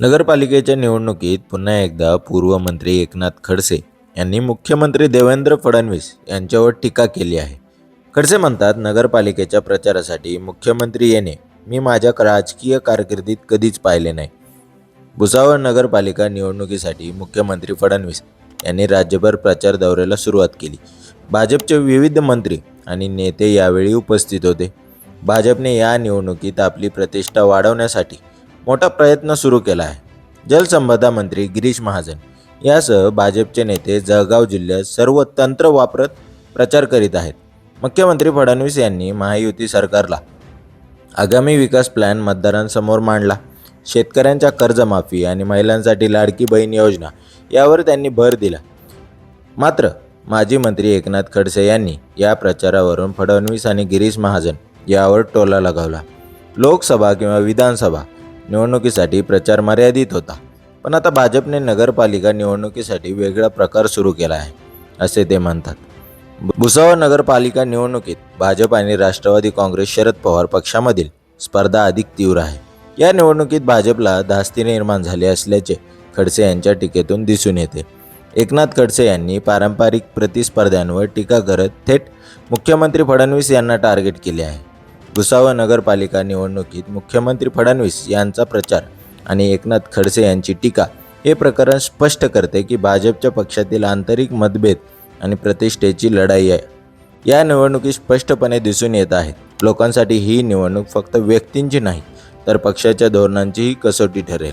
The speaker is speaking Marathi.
नगरपालिकेच्या निवडणुकीत पुन्हा एकदा पूर्व मंत्री एकनाथ खडसे यांनी मुख्यमंत्री देवेंद्र फडणवीस यांच्यावर टीका केली आहे. खडसे म्हणतात नगरपालिकेच्या प्रचारासाठी मुख्यमंत्री येणे मी माझ्या राजकीय कारकिर्दीत कधीच पाहिले नाही. भुसावळ नगरपालिका निवडणुकीसाठी मुख्यमंत्री फडणवीस यांनी राज्यभर प्रचार दौऱ्याला सुरुवात केली. भाजपचे विविध मंत्री आणि नेते यावेळी उपस्थित होते. भाजपने या निवडणुकीत आपली प्रतिष्ठा वाढवण्यासाठी मोठा प्रयत्न सुरू केला आहे. जलसंपदा मंत्री गिरीश महाजन यासह भाजपचे नेते जळगाव जिल्ह्यात सर्व तंत्र वापरत प्रचार करीत आहेत. मुख्यमंत्री फडणवीस यांनी महायुती सरकारला आगामी विकास प्लॅन मतदारांसमोर मांडला. शेतकऱ्यांच्या कर्जमाफी आणि महिलांसाठी लाडकी बहीण योजना यावर त्यांनी भर दिला. मात्र माजी मंत्री एकनाथ खडसे यांनी या प्रचारावरून फडणवीस आणि गिरीश महाजन यावर टोला लगावला. लोकसभा किंवा विधानसभा निवडणुकीसाठी प्रचार मर्यादित होता. पण आता भाजपने नगरपालिका निवडणुकीसाठी वेगळा प्रकार सुरू केला आहे असे ते म्हणतात. भुसावळ नगरपालिका निवडणुकीत भाजप आणि राष्ट्रवादी काँग्रेस शरद पवार पक्षामधील स्पर्धा अधिक तीव्र आहे. या निवडणुकीत भाजपला धास्ती निर्माण झाली असल्याचे खडसे यांच्या टीकेतून दिसून येते. एकनाथ खडसे यांनी पारंपरिक प्रतिस्पर्ध्यांवर टीका करत थेट मुख्यमंत्री फडणवीस यांना टार्गेट केले आहे. भुसावळ नगरपालिका निवडणुकीत मुख्यमंत्री फडणवीस यांचा प्रचार आणि एकनाथ खडसे यांची टीका हे प्रकरण स्पष्ट करते की भाजपच्या पक्षातील आंतरिक मतभेद आणि प्रतिष्ठेची लढाई आहे. या निवडणुकीत स्पष्टपणे दिसून येत आहेत लोकांसाठी ही निवडणूक फक्त व्यक्तींची नाही तर पक्षाच्या धोरणांचीही कसोटी ठरेल.